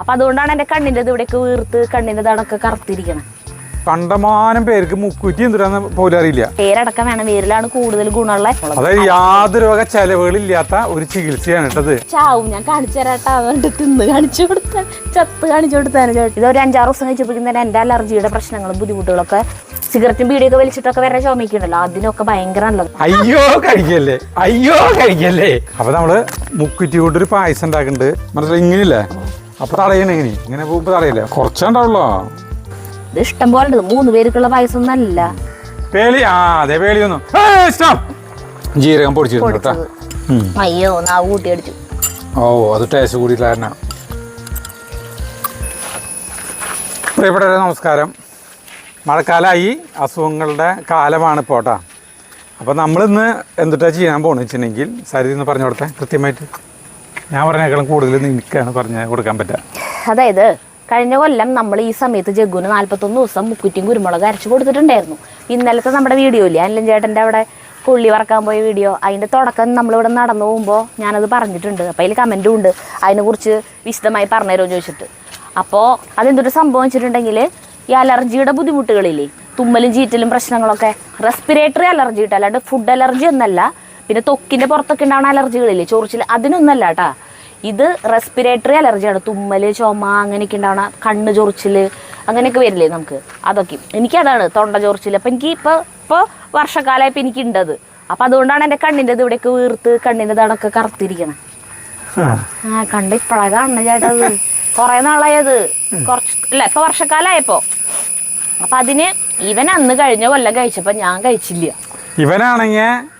അപ്പൊ അതുകൊണ്ടാണ് എന്റെ കണ്ണിന്റെ ഇവിടേക്ക് വീർത്ത് കണ്ണിന്റെ തടൊക്കെ കറുത്തിരിക്കണം. കണ്ടമാനം പേർക്ക് മുക്കുറ്റി എന്തിനാന്ന് പോലും അറിയില്ല. പേരടക്കം വേണം വേരിലാണ് കൂടുതൽ ഗുണമുള്ള അതായത് യാതൊരു വക ചെലവുകളില്ലാത്ത ഒരു ചികിത്സയാണ് കേട്ടത്. ചാവും ഞാൻ കാണിച്ചു തരാട്ടാ തിന്ന് കാണിച്ചു കൊടുത്ത ചത്ത് കാണിച്ചു കൊടുത്താണ് ചേട്ടൻ ഇത് ഒരു അഞ്ചാറ് ദിവസം കഴിച്ചപ്പോഴേക്കും തന്നെ എന്റെ അലർജിയുടെ പ്രശ്നങ്ങളും ബുദ്ധിമുട്ടുകളൊക്കെ സിഗരറ്റും ബീഡിയൊക്കെ വലിച്ചിട്ടൊക്കെ വരെ ചുമക്കുണ്ടല്ലോ അതിനൊക്കെ ഭയങ്കര നല്ലത്. അയ്യോ കഴിക്കല്ലേ? അയ്യോ കഴിക്കല്ലേ? അപ്പൊ നമ്മൾ മുക്കുറ്റി കൊണ്ടൊരു പായസം ഉണ്ടാക്കുന്നുണ്ട് മനസ്സിലായി? ഇങ്ങനെയില്ലേ? അപ്പൊ തടയണ ഇങ്ങനെ ഇങ്ങനെ പോകുമ്പോ തടയില്ല. കുറച്ചുണ്ടാവുള്ളോ ഇത് ഇഷ്ടം പോലെ മൂന്ന് പേർക്കുള്ള പായസം ഒന്നല്ല പേളി? ആ അതെ പേളി ഒന്നും ജീരകം പൊടിച്ചിരുന്നു കേട്ടാ. അയ്യോ നാ കൂട്ടി അടിച്ചു. ഓ അത് ടേസ്റ്റ് കൂടിയിട്ടില്ല പ്രിയപ്പെട്ടവരെ നമസ്കാരം. മഴക്കാലമായി അസുഖങ്ങളുടെ കാലമാണ് ഇപ്പോൾ കേട്ടോ. അപ്പോൾ നമ്മളിന്ന് എന്തിട്ടാ ചെയ്യാൻ പോകണമെന്ന് വെച്ചിട്ടുണ്ടെങ്കിൽ സരിതെന്ന് പറഞ്ഞു കൊടുത്തേ കൃത്യമായിട്ട്. ഞാൻ പറഞ്ഞേക്കാളും കൂടുതൽ നിനക്കാണ് പറഞ്ഞ് കൊടുക്കാൻ പറ്റുക. അതായത് കഴിഞ്ഞ കൊല്ലം നമ്മൾ ഈ സമയത്ത് ജഗ്ഗുന് നാല്പത്തൊന്ന് ദിവസം മുക്കുറ്റിയും കുരുമുളക് അരച്ചു കൊടുത്തിട്ടുണ്ടായിരുന്നു. ഇന്നലത്തെ നമ്മുടെ വീഡിയോ ഇല്ലേ അല്ലെങ്കിൽ ചേട്ടന്റെ അവിടെ പുള്ളി വറക്കാൻ പോയ വീഡിയോ അതിന്റെ തുടക്കം നമ്മളിവിടെ നടന്നു പോകുമ്പോൾ ഞാനത് പറഞ്ഞിട്ടുണ്ട്. അപ്പോൾ അതിൽ കമന്റും ഉണ്ട്. അതിനെക്കുറിച്ച് വിശദമായി പറഞ്ഞുതരുമോ ചോദിച്ചിട്ട്. അപ്പോൾ അതെന്തൊരു സംഭവം വെച്ചിട്ടുണ്ടെങ്കിൽ ഈ അലർജിയുടെ ബുദ്ധിമുട്ടുകളില്ലേ തുമ്മലും ചീറ്റലും പ്രശ്നങ്ങളൊക്കെ റെസ്പിറേറ്ററി അലർജി കിട്ടും. അല്ലാണ്ട് ഫുഡ് അലർജി ഒന്നല്ല പിന്നെ തൊക്കിന്റെ പുറത്തൊക്കെ ഉണ്ടാവുന്ന അലർജികളില്ലേ? ചൊറിച്ചിൽ അതിനൊന്നല്ല കേട്ടാ. ഇത് റെസ്പിറേറ്ററി അലർജിയാണ്. തുമ്മൽ ചുമ അങ്ങനെയൊക്കെ ഉണ്ടാവണ കണ്ണ് ചൊറിച്ചിൽ അങ്ങനെയൊക്കെ വരില്ലേ നമുക്ക്? അതൊക്കെ. എനിക്കതാണ് തൊണ്ട ചൊറിച്ചിൽ അപ്പം എനിക്ക് ഇപ്പോൾ ഇപ്പോൾ വർഷക്കാലമായപ്പോൾ എനിക്ക് ഉണ്ടത് അപ്പം അതുകൊണ്ടാണ് എന്റെ കണ്ണിന്റെ ഇത് ഇവിടെയൊക്കെ വീർത്ത് കണ്ണിന്റെ തടൊക്കെ കറുത്തിരിക്കണം. ആ. കണ്ട് ഇപ്പഴാ കണ്ണ് ചേട്ടത്. കുറേ നാളായത്. കുറച്ച് അല്ല ഇപ്പൊ വർഷക്കാലായപ്പോ. അപ്പൊ അതിന് ഇവൻ അന്ന് കഴിഞ്ഞ കൊല്ലം കഴിച്ചപ്പോൾ ഞാൻ കഴിച്ചില്ല. ഇവനാണെങ്കിൽ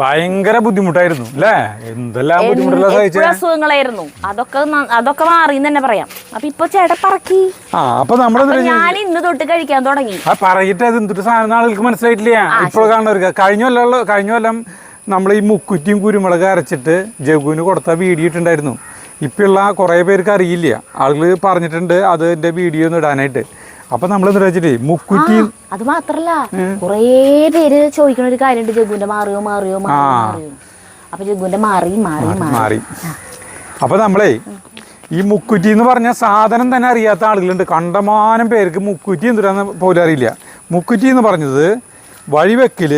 ഭയങ്കര ബുദ്ധിമുട്ടായിരുന്നു അല്ലേ? എന്തെല്ലാം ബുദ്ധിമുട്ടുള്ള സഹിച്ചേ? അസുഖങ്ങളായിരുന്നു. അതൊക്കെ അതൊക്കെ മാറി തന്നെ പറയാം. അപ്പൊ ഇപ്പൊ ചേട്ട പറക്കി. ആ അപ്പൊ നമ്മളെന്താ ഞാൻ ഇന്ന് തൊട്ട് കഴിക്കാൻ തുടങ്ങി. ആ പറയിട്ട് അത് എന്തൊരു സാധനം ആളുകൾക്ക് മനസ്സിലായിട്ടില്ല? ഇപ്പോൾ കാണുന്നവർക്ക്. കഴിഞ്ഞ കൊല്ലം കഴിഞ്ഞ കൊല്ലം നമ്മൾ ഈ മുക്കുറ്റിയും കുരുമുളക് അരച്ചിട്ട് ജഗുവിന് കൊടുത്ത വീഡിയോ ഇട്ടുണ്ടായിരുന്നു ഇപ്പോഴുള്ള കുറേ പേർക്ക് അറിയില്ല. ആളുകൾ പറഞ്ഞിട്ടുണ്ട് അത് എന്റെ വീഡിയോ ഒന്ന് ഇടാനായിട്ട്. അപ്പൊ നമ്മൾ എന്താ വെച്ചിട്ട് മുക്കുറ്റി അത് മാത്രല്ല. കുറേ പേര് ചോദിക്കണ ഒരു കാര്യമുണ്ട്. ജഗുവിന്റെ മാറിയോ മാറിയോ മാറിയോ അപ്പൊ ജഗുവിന്റെ മാറി മാറി മാറി അപ്പൊ നമ്മളേ ഈ മുക്കുറ്റി എന്ന് പറഞ്ഞ സാധനം തന്നെ അറിയാത്ത ആളുകളുണ്ട്. കണ്ടമാനം പേർക്ക് മുക്കുറ്റി എന്തിനാന്ന് പോലും അറിയില്ല. മുക്കുറ്റി എന്ന് പറഞ്ഞത് വഴിവെക്കിൽ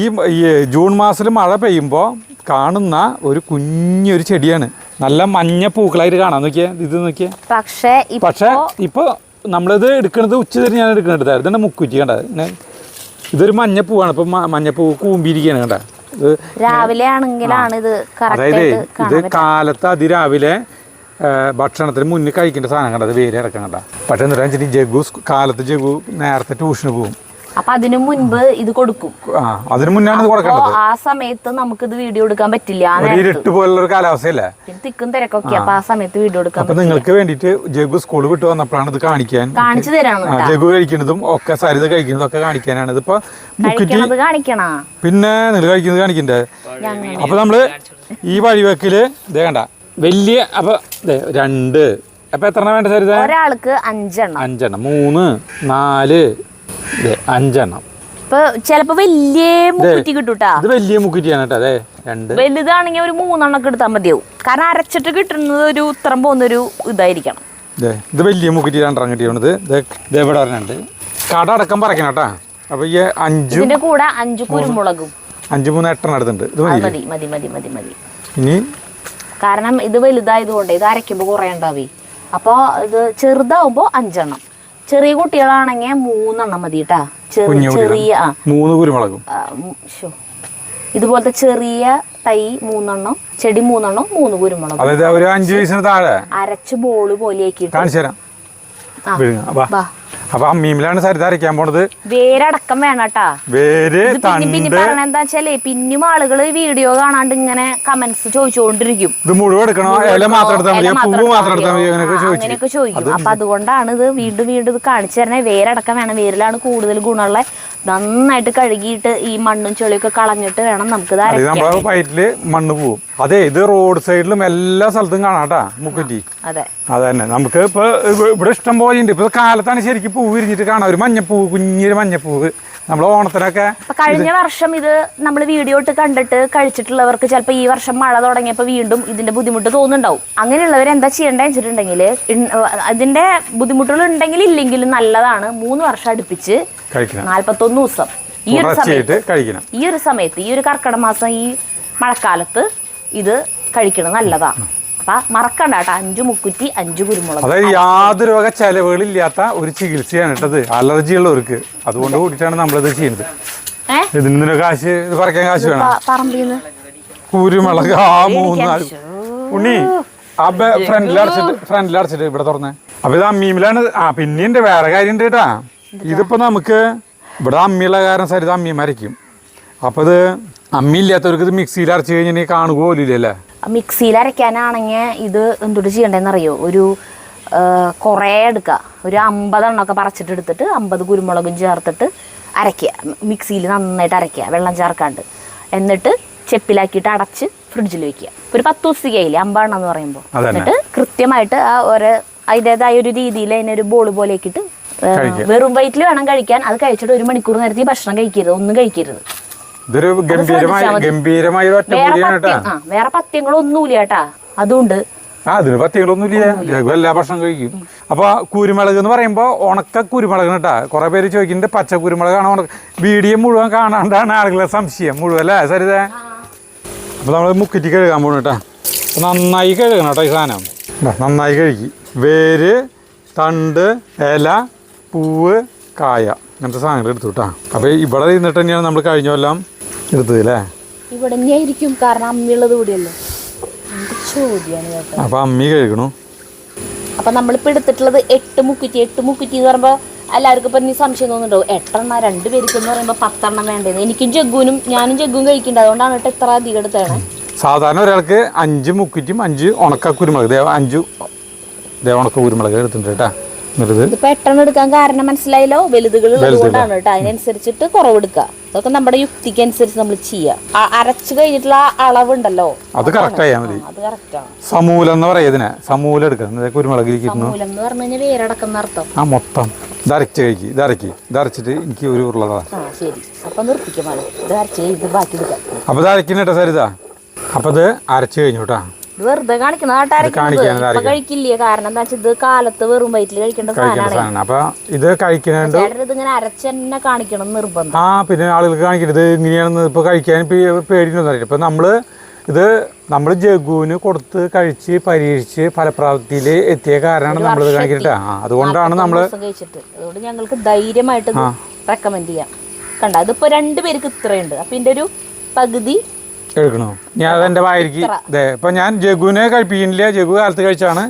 ഈ ഈ ജൂൺ മാസത്തിൽ മഴ പെയ്യുമ്പോൾ കാണുന്ന ഒരു കുഞ്ഞൊരു ചെടിയാണ്. നല്ല മഞ്ഞ പൂക്കളായിട്ട് കാണാൻ നോക്കിയാ ഇത് നോക്കിയേ. പക്ഷെ പക്ഷേ ഇപ്പൊ നമ്മളിത് എടുക്കുന്നത് ഉച്ച തിരിഞ്ഞാണ് എടുക്കുന്നത് ഇതാണ് മുക്കുറ്റി കണ്ട? ഇതൊരു മഞ്ഞപ്പൂവാണ്. ഇപ്പം മഞ്ഞപ്പൂ കൂമ്പിയിരിക്കുകയാണ് കണ്ട? ഇത് രാവിലെ ആണെങ്കിലാണ് ഇത് കറക്റ്റ് അതായത് ഇത് കാലത്ത് അതിരാവിലെ ഭക്ഷണത്തിന് മുന്നിൽ കഴിക്കേണ്ട സാധനം കണ്ടത് വേര് ഇറക്കാൻ കണ്ട? പക്ഷെ എന്താ വെച്ചിട്ട് ജഗു കാലത്ത് ജഗു നേരത്തെ ട്യൂഷന് പോകും. അപ്പൊ അതിനു മുൻപ് ഇത് കൊടുക്കും. ആ അതിന് മുന്നാണ് ഇത് കൊടുക്കേണ്ടത്. ആ സമയത്ത് നമുക്ക് ഇത് വീഡിയോ എടുക്കാൻ പറ്റില്ല. ഇരുട്ട് പോലുള്ള ഒരു കാലാവസ്ഥയല്ലേ തിക്കും തിരക്കൊക്കെ. അപ്പൊ ആ സമയത്ത് വീഡിയോ എടുക്കാൻ അപ്പൊ നിങ്ങൾക്ക് വേണ്ടിട്ട് ജഗു സ്കൂൾ വിട്ട് വന്നപ്പോഴാണ് ഇത് കാണിക്കാൻ. കാണിച്ചു തരാണ് ജഗു കഴിക്കുന്നതും ഒക്കെ സരിത കഴിക്കുന്നതും ഒക്കെ കാണിക്കാനാണ്. ഇതിപ്പോ കാണിക്കണ? പിന്നെ നിങ്ങൾ കഴിക്കുന്നത് കാണിക്കണ്ടേ? അപ്പൊ നമ്മൾ ഈ വഴിവെക്കിൽ വേണ്ട വലിയ അപ്പൊ രണ്ട്. അപ്പൊ എത്ര വേണ്ട സരിത ഒരാൾക്ക് അഞ്ചെണ്ണം. അഞ്ചെണ്ണം. മൂന്ന് നാല് അഞ്ചെണ്ണം. ഇപ്പൊ ചെലപ്പോ വലിയ മുക്കുറ്റി കിട്ടൂട്ടാ. ഇത് വലിയ മുക്കുറ്റിയാണ് കേട്ടോ അതെ രണ്ട്. വലുതാണെങ്കിൽ ഒരു മൂന്നെണ്ണം ഒക്കെ എടുത്താൽ മതിയാവും. കാരണം അരച്ചിട്ട് കിട്ടുന്നത് ഒരു ഉത്തരം പോകുന്നൊരു ഇതായിരിക്കണം. ഇത് വലിയ മുക്കുറ്റി രണ്ടെണ്ണം കിട്ടിയത് ഇത്. ഇവിടെ പറഞ്ഞുണ്ട് കട അടക്കം പറയണം കേട്ടാ. അപ്പൊ ഈ അഞ്ചു ഇതിന്റെ കൂടെ അഞ്ചു കുരുമുളകും. അഞ്ച് മൂന്ന് എട്ടെണ്ണം എടുത്തുണ്ട് ഇത് മതി. മതി മതി മതി മതി ഇനി? കാരണം ഇത് വലുതായതുകൊണ്ട് ഇത് അരയ്ക്കുമ്പോൾ കുറേ ഉണ്ടാവേ. അപ്പോൾ ഇത് ചെറുതാവുമ്പോൾ അഞ്ചെണ്ണം. ചെറിയ കുട്ടികളാണെങ്കിൽ മൂന്നെണ്ണം മതി കേട്ടാ ചെറിയ മൂന്ന് കുരുമുളകും. ഇതുപോലത്തെ ചെറിയ തൈ മൂന്നെണ്ണം ചെടി മൂന്നെണ്ണം മൂന്ന് കുരുമുളക്. അതായത് ഒരു അഞ്ച് വയസ്സിന് താഴെ. അരച്ച് ബോൾ പോലെ ആക്കി കാണിച്ചു തരാം. അപ്പൊ അമ്മീമിലാണ് സരിത അരയ്ക്കാൻ പോണത്. വേരടക്കം വേണം കേട്ടാ വേര് പിന്നെ പിന്നെ തണ്ട്. പറയണ എന്താ വെച്ചാലേ പിന്നും ആളുകൾ വീഡിയോ കാണാണ്ട് ഇങ്ങനെ കമന്റ്സ് ചോദിച്ചുകൊണ്ടിരിക്കും ഇത് മുഴുവൻ എടുക്കണോ. ഇല മാത്രം എടുത്താൽ മതി. പൂവ് മാത്രം എടുത്താൽ മതി? അങ്ങനെയൊക്കെ ചോദിക്കും. അപ്പൊ അതുകൊണ്ടാണ് ഇത് വീണ്ടും വീണ്ടും ഇത് കാണിച്ചു തരണേ വേരടക്കം വേണം. വേരിലാണ് കൂടുതൽ ഗുണമുള്ള. നന്നായിട്ട് കഴുകിയിട്ട് ഈ മണ്ണും ചെളിയൊക്കെ കളഞ്ഞിട്ട് വേണം നമുക്ക് നമ്മളെ പയറ്റിൽ മണ്ണ് പോവും. അതെ ഇത് റോഡ് സൈഡിലും എല്ലാ സ്ഥലത്തും കാണാട്ടാ മുക്കുറ്റി. അതെ. അതന്നെ നമുക്ക് ഇപ്പൊ ഇവ- ഇവിടെ ഇഷ്ടം പോലെ ഉണ്ട്. ഇപ്പൊ കാലത്താണ് ശരിക്കും പൂ വിരിഞ്ഞിട്ട് കാണാം. ഒരു മഞ്ഞപ്പൂവ് കുഞ്ഞൊരു മഞ്ഞപ്പൂവ്. നമ്മൾ ഓണത്തിനൊക്കെ കഴിഞ്ഞ വർഷം ഇത് നമ്മൾ വീഡിയോ ഇട്ട് കണ്ടിട്ട് കഴിച്ചിട്ടുള്ളവർക്ക് ചിലപ്പോൾ ഈ വർഷം മഴ തുടങ്ങിയപ്പോൾ വീണ്ടും ഇതിന്റെ ബുദ്ധിമുട്ട് തോന്നുന്നുണ്ടാവും. അങ്ങനെയുള്ളവർ എന്താ ചെയ്യേണ്ടത് വെച്ചിട്ടുണ്ടെങ്കിൽ അതിന്റെ ബുദ്ധിമുട്ടുകൾ ഉണ്ടെങ്കിൽ ഇല്ലെങ്കിലും നല്ലതാണ്. മൂന്ന് വർഷം അടുപ്പിച്ച് നാല്പത്തൊന്ന് ദിവസം. ഈ ഒരു സമയത്ത് ഈ ഒരു സമയത്ത് ഈ ഒരു കർക്കിടക മാസം ഈ മഴക്കാലത്ത് ഇത് കഴിക്കണം. നല്ലതാണ് അപ്പൊ മറക്കണ്ട കേട്ടോ. അഞ്ചു മുക്കുറ്റി അഞ്ചു കുരുമുളക്. അതായത് യാതൊരു വക ചെലവുകളില്ലാത്ത ഒരു ചികിത്സയാണ് ഇട്ടത് അലർജി ഉള്ളവർക്ക് അതുകൊണ്ട് കൂടിയിട്ടാണ് നമ്മളിത് ചെയ്യുന്നത്. ഇതിന് കാശ് ഇത് പറിക്കാൻ കാശ് വേണം. പറമ്പിന്ന്. കുരുമുളക് ആ മൂന്ന് നാല് ഉണ്ണി ആ ഫ്രണ്ടിൽ അടച്ചിട്ട് ഫ്രണ്ടിൽ അടച്ചിട്ട് ഇവിടെ തുറന്നേ. അപ്പൊ ഇത് അമ്മീമിലാണ്. ആ പിന്നെയുണ്ട് വേറെ കാര്യം ഉണ്ട് കേട്ടാ ഇതിപ്പോ നമുക്ക് ഇവിടെ അമ്മിയുള്ള കാരണം സരിത അമ്മിയും അരയ്ക്കും അപ്പൊ ഇത് അമ്മി ഇല്ലാത്തവർക്ക് ഇത് മിക്സിയിൽ അരച്ച് കഴിഞ്ഞാൽ കാണുക പോലും ഇല്ലല്ലേ? മിക്സിയിൽ അരയ്ക്കാനാണെങ്കിൽ ഇത് എന്തുട്ട് ചെയ്യണ്ടെന്നറിയോ? ഒരു കുറേ എടുക്കുക ഒരു അമ്പതെണ്ണമൊക്കെ പറിച്ചിട്ട് എടുത്തിട്ട് അമ്പത് കുരുമുളകും ചേർത്തിട്ട് അരയ്ക്കുക. മിക്സിയിൽ നന്നായിട്ട് അരയ്ക്കുക വെള്ളം ചേർക്കാണ്ട്. എന്നിട്ട് ചെപ്പിലാക്കിയിട്ട് അടച്ച് ഫ്രിഡ്ജിൽ വെക്കുക. ഒരു പത്ത് ദിവസത്തേക്കായില്ലേ അമ്പതെണ്ണം എന്ന് പറയുമ്പോൾ. എന്നിട്ട് കൃത്യമായിട്ട് ആ ഒരു അതിന്റെതായ ഒരു രീതിയിൽ അതിനൊരു ബോൾ പോലെ ആക്കിയിട്ട് വെറും വയറ്റിൽ വേണം കഴിക്കാൻ. അത് കഴിച്ചിട്ട് ഒരു മണിക്കൂർ നേരത്തെ ഭക്ഷണം കഴിക്കരുത് ഒന്നും കഴിക്കരുത്. ഇതൊരു ഗംഭീരമായ. ഗംഭീരമായ വേറെ പത്യങ്ങളൊന്നുമില്ല കേട്ടാ. അതുകൊണ്ട് ആ അതിന് പത്തികളൊന്നുമില്ല എല്ലാ ഭക്ഷണം കഴിക്കും. അപ്പൊ കുരുമുളക് എന്ന് പറയുമ്പോ ഉണക്ക കുരുമുളക് കേട്ടാ. കുറെ പേര് ചോദിക്കുന്നുണ്ട് പച്ച കുരുമുളകാണ് ഉണക്ക? വീഡിയോ മുഴുവൻ കാണാണ്ടാണ് ആളുകളെ സംശയം മുഴുവൻ അല്ലേ? സരിത? അപ്പൊ നമ്മൾ മുക്കിറ്റി കഴുകാൻ പോണു കേട്ടാ. നന്നായി കഴുകണം കേട്ടോ ഈ സാധനം. നന്നായി കഴുകി. വേര് തണ്ട് ഇല പൂവ് കായ. അങ്ങനത്തെ സാധനങ്ങൾ എടുത്തു കേട്ടാ. അപ്പൊ ഇവിടെ ഇരുന്നിട്ട് തന്നെയാണ് നമ്മൾ കഴിഞ്ഞ കൊല്ലം എടുത്തത് അല്ലേ ഇവിടെ തന്നെയായിരിക്കും കാരണം അമ്മിയുള്ളത് കൂടിയല്ലോ ചോദ്യമാണ് കേട്ടോ. അപ്പൊ അമ്മി കഴുകണു അപ്പൊ നമ്മളിപ്പോ എടുത്തിട്ടുള്ളത് എട്ട് മുക്കുറ്റി. എട്ട് മുക്കുറ്റി എന്ന് പറയുമ്പോ എല്ലാവർക്കും ഇപ്പൊ ഇനി സംശയം തോന്നുന്നുണ്ടോ? എട്ടെണ്ണ രണ്ട് പേർക്ക് എന്ന് പറയുമ്പോ പത്തെണ്ണം വേണ്ടത് എനിക്കും ജഗ്ഗുനും ഞാനും ജഗ്ഗും കഴിക്കണ്ട. അതുകൊണ്ടാണ് കേട്ടോ ഇത്ര അധികം എടുത്തത്. സാധാരണ ഒരാൾക്ക് അഞ്ച് മുക്കിറ്റും അഞ്ച് ഉണക്ക കുരുമുളക്. അഞ്ചു ഉണക്ക കുരുമുളക് എടുത്തിട്ടുണ്ട് കേട്ടാ. ഇതിപ്പോ എടുക്കാൻ കാരണം മനസ്സിലായല്ലോ. വലുതുകൾ ഉള്ളതുകൊണ്ടാണ് കേട്ടോ. അതിനനുസരിച്ചിട്ട് കുറവെടുക്കുക. അതൊക്കെ നമ്മുടെ യുക്തിക്ക് അനുസരിച്ച് നമ്മൾ ചെയ്യാം അരച്ചു കഴിഞ്ഞിട്ടുള്ള അളവുണ്ടല്ലോ. അത് കറക്റ്റ് ആയാൽ മതി. അത് കറക്റ്റാണ് സമൂലം എന്ന് പറയാം ഇതിനെ. സമൂലം എടുക്കണം കുരുമുളക് കുരുമുളകിരിക്കുന്നു മൂലം എന്ന് പറഞ്ഞു കഴിഞ്ഞാൽ വേരടക്കുന്ന അർത്ഥം. ആ മൊത്തം. ഇതരച്ച് കഴിക്കി. ഇത് അരക്കി. എനിക്ക് ഒരു ഉള്ളതാ ശരി. അപ്പൊ നിർത്തിക്കും മതി ഇത് അരച്ച് ഇത് അപ്പോൾ ഇത് അരക്കുന്ന കേട്ടോ സരിത. അപ്പോൾ ഇത് അരച്ച് കഴിഞ്ഞു കേട്ടോ. ഇത് വെറുതെ കാണിക്കുന്ന ഇത് കഴിക്കില്ലേ? കാരണം എന്താ വെച്ചാൽ ഇത് കാലത്ത് വെറും വയറ്റിൽ കഴിക്കേണ്ട സാധനമാണ് അപ്പൊ ഇത് കഴിക്കുന്നുണ്ട് ഇത് ഇങ്ങനെ അരച്ചെന്നെ കാണിക്കണം നിർബന്ധം. ആ പിന്നെ ആളുകൾക്ക് കാണിക്കരുത് ഇങ്ങനെയാണെന്ന് ഇപ്പൊ കഴിക്കാൻ പേടിയൊന്നും അറിയില്ല. നമ്മൾ ഇത് നമ്മൾ ജഗുവിന് കൊടുത്ത് കഴിച്ച് പരീക്ഷിച്ച് ഫലപ്രാപ്തിയിൽ എത്തിയ കാരണമാണ് നമ്മൾ ഇത് കാണിക്കട്ടെ ആ അതുകൊണ്ടാണ് നമ്മൾ അതുകൊണ്ട് ഞങ്ങൾക്ക് ധൈര്യമായിട്ട് റെക്കമെൻഡ് ചെയ്യാം. കണ്ട? അതിപ്പോ രണ്ടു പേർക്ക് ഇത്രയുണ്ട്. അപ്പൊ ഇതിന്റെ ഒരു പകുതി എടുക്കണോ? ഞാൻ അതെന്റെ വായിരിക്കും അതെ ഇപ്പം ഞാൻ ജഗുവിനെ കഴിപ്പിക്കുന്നില്ല. ജഗു കാലത്ത് കഴിച്ചാണ്.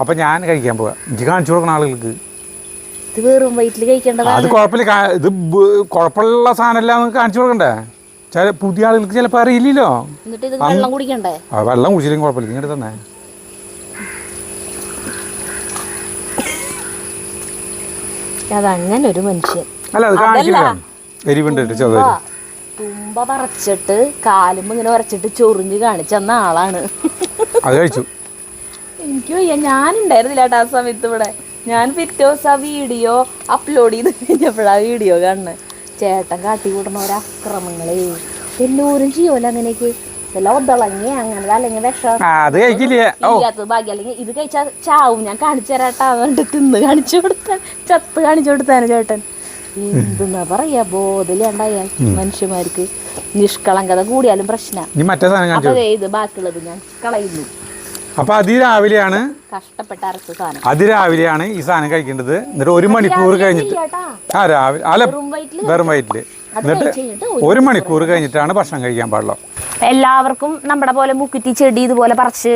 അപ്പം ഞാൻ കഴിക്കാൻ പോവാ. എനിക്ക് കാണിച്ചു കൊടുക്കണം ആളുകൾക്ക്. ഇത് വെറും വയറ്റിൽ കഴിക്കേണ്ടതാണ്. അത് കുഴപ്പമില്ല. ഇത് കൊഴപ്പുള്ള കുഴപ്പമുള്ള സാധനമല്ല കാണിച്ചു കൊടുക്കണ്ടേ? ചില പുതിയ ആളുകൾക്ക് ചിലപ്പോൾ അറിയില്ലല്ലോ. വെള്ളം കുടിക്കണ്ടേ? ആ വെള്ളം കുടിച്ചില്ലെങ്കിൽ കുഴപ്പമില്ല. ഇങ്ങോട്ട് തന്നെ. അതങ്ങനെ ഒരു മനുഷ്യൻ. അല്ല അത് കാണിക്കില്ല. എരിവുണ്ട് ചെറുതായിട്ട് ചെറുതായി ആ, പറച്ചിട്ട് കാലുമ്പ് ഇങ്ങനെ വരച്ചിട്ട് ചൊറിഞ്ഞ് കാണിച്ചെന്ന ആളാണ്. അത് കഴിച്ചു. എനിക്ക് വയ്യ. ഞാനുണ്ടായിരുന്നില്ല കേട്ടോ ആ സമയത്ത് ഇവിടെ. ഞാൻ പിറ്റേ ദിവസം ആ വീഡിയോ അപ്ലോഡ് ചെയ്ത് കഴിഞ്ഞപ്പോഴാ വീഡിയോ കാണുന്നത് ചേട്ടൻ കാട്ടി കൂട്ടുന്ന ഒരക്രമങ്ങളെ എല്ലാവരും ചെയ്യുമല്ലോ അങ്ങനെയൊക്കെ. ഇതെല്ലാം ഒതളങ്ങി അങ്ങനെ അല്ലെങ്കിൽ വിഷം ആ അത് ഓ ഇല്ലാത്തത് ഭാഗ്യം. അല്ലെങ്കിൽ ഇത് കഴിച്ചാൽ ചാവും. ഞാൻ കാണിച്ചു തരാട്ടാ. എന്നിട്ട് തിന്ന് കാണിച്ചു കൊടുത്താൻ ചത്ത് കാണിച്ചു കൊടുത്താണ് ചേട്ടൻ. എന്തെന്നാ പറയാ? ബോധമില്ലാണ്ടായ മനുഷ്യന്മാർക്ക് നിഷ്കളങ്കത കൂടിയാലും പ്രശ്ന. അപ്പൊ ഇത് ബാക്കിയുള്ളത് ഞാൻ കളയുന്നു. അപ്പൊ അതിരാവിലെയാണ് കഷ്ടപ്പെട്ട് അരച്ച സാധനം. അതിരാവിലെയാണ് ഈ സാധനം കഴിക്കേണ്ടത്. എന്നിട്ട് ഒരു മണിക്കൂർ കഴിഞ്ഞിട്ട് ആ രാവിലെ അല്ല വെറും വയറ്റിൽ എന്നിട്ട് ഒരു മണിക്കൂർ കഴിഞ്ഞിട്ടാണ് ഭക്ഷണം കഴിക്കാൻ പാടുള്ളൂ. എല്ലാവർക്കും നമ്മുടെ പോലെ മുക്കുറ്റി ചെടി ഇതുപോലെ പറിച്ച്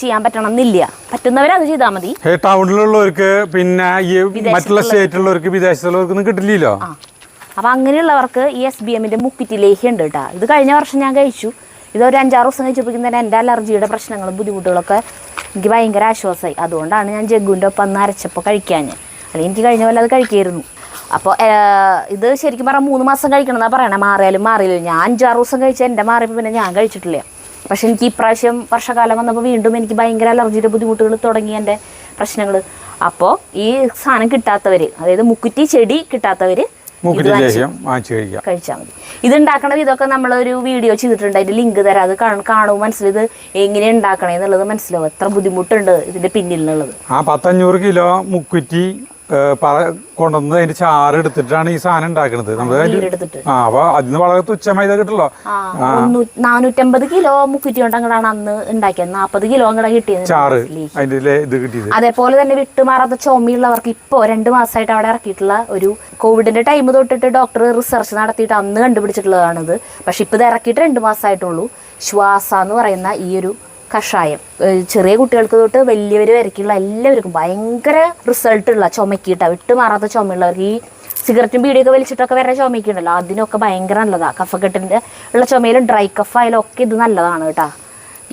ചെയ്യാൻ പറ്റണം എന്നില്ല പറ്റുന്നവരത് ചെയ്താൽ മതി. ടൗണിലുള്ളവർക്ക് പിന്നെ ഈ മറ്റുള്ള സ്റ്റേറ്റിലുള്ളവർക്ക് വിദേശത്തുള്ളവർക്കൊന്നും കിട്ടില്ലല്ലോ? അപ്പൊ അങ്ങനെയുള്ളവർക്ക് ഈ എസ് ബി എമ്മിന്റെ മുക്കിറ്റി ലേഹ്യം ഉണ്ട് കേട്ടോ ഇത് കഴിഞ്ഞ വർഷം ഞാൻ കഴിച്ചു. ഇതൊരു അഞ്ചാറ് ദിവസം കഴിച്ചപ്പോഴേക്കും തന്നെ എന്റെ അലർജിയുടെ പ്രശ്നങ്ങളും ബുദ്ധിമുട്ടുകളൊക്കെ എനിക്ക് ഭയങ്കര ആശ്വാസമായി അതുകൊണ്ടാണ് ഞാൻ ജഗ്ഗുവിന്റെ ഒപ്പം അന്ന് അരച്ചപ്പോൾ കഴിക്കാൻ അല്ലെങ്കിൽ എനിക്ക് കഴിഞ്ഞ പോലെ അത് കഴിക്കായിരുന്നു. അപ്പോൾ ഇത് ശരിക്കും പറഞ്ഞാൽ മൂന്ന് മാസം കഴിക്കണം എന്നാണ് പറയണേ. മാറിയാലും മാറിയില്ല. ഞാൻ അഞ്ചാറ് ദിവസം കഴിച്ചാൽ എന്റെ മാറിയപ്പോൾ പിന്നെ ഞാൻ കഴിച്ചിട്ടില്ല. പക്ഷെ എനിക്ക് ഇപ്രാവശ്യം വർഷകാലം വന്നപ്പോൾ വീണ്ടും എനിക്ക് ഭയങ്കര അലർജിയുടെ ബുദ്ധിമുട്ടുകൾ തുടങ്ങി എന്റെ പ്രശ്നങ്ങൾ അപ്പോൾ ഈ സാധനം കിട്ടാത്തവർ അതായത് മുക്കുറ്റി ചെടി കിട്ടാത്തവർ കഴിച്ചാൽ മതി. ഇത് ഉണ്ടാക്കണ ഇതൊക്കെ നമ്മളൊരു വീഡിയോ ചെയ്തിട്ടുണ്ട്. അതിന്റെ ലിങ്ക് തരാം. അത് കാണുമ്പോൾ മനസ്സിൽ ഇത് എങ്ങനെ ഉണ്ടാക്കണേ എന്നുള്ളത് മനസ്സിലാവും. എത്ര ബുദ്ധിമുട്ടുണ്ട് ഇതിന്റെ പിന്നിൽ എന്നുള്ളത്. ആ പത്തഞ്ഞൂറ് കിലോ മുക്കുറ്റി കൊണ്ടുവന്ന് അതിന്റെ ചാറ് എടുത്തിട്ടാണ് ഈ സാധനം ഉണ്ടാക്കുന്നത് നീരെടുത്തിട്ട്. ആ അപ്പൊ അതിന് വളരെ തുച്ഛമായി ഒന്നു നാനൂറ്റമ്പത് കിലോ മുക്കുറ്റി കൊണ്ടങ്ങടാണ് അന്ന് ഉണ്ടാക്കിയത്. നാപ്പത് കിലോ അങ്ങടെ കിട്ടിയത് ചാറ് അതിന്റെ ഇത് കിട്ടിയത്. അതേപോലെ തന്നെ വിട്ടുമാറാത്ത ചുമയുള്ളവർക്ക് ഇപ്പോ രണ്ടു മാസമായിട്ട് അവിടെ ഇറക്കിയിട്ടുള്ള ഒരു കോവിഡിന്റെ ടൈം തൊട്ടിട്ട് ഡോക്ടർ റിസർച്ച് നടത്തിയിട്ട് അന്ന് കണ്ടുപിടിച്ചിട്ടുള്ളതാണിത്. പക്ഷെ ഇപ്പൊ ഇത് ഇറക്കിയിട്ട് രണ്ടു മാസമായിട്ടുള്ളൂ ശ്വാസ എന്ന് പറയുന്ന ഈ ഒരു കഷായം. ചെറിയ കുട്ടികൾക്ക് തൊട്ട് വലിയവർ വരയ്ക്കുള്ള എല്ലാവർക്കും ഭയങ്കര റിസൾട്ട് ഉള്ള വിട്ട് വിട്ടുമാറാത്ത ചുമയുള്ളവർക്ക് ഈ സിഗരറ്റും ബീഡിയൊക്കെ വലിച്ചിട്ടൊക്കെ വരെ ചുമക്കുണ്ടല്ലോ. അതിനൊക്കെ ഭയങ്കര നല്ലതാണ് കഫക്കെട്ടിന്റെ ഉള്ള ചുമയിലും ഡ്രൈ കഫ് ആയാലും ഒക്കെ ഇത് നല്ലതാണ് കേട്ടോ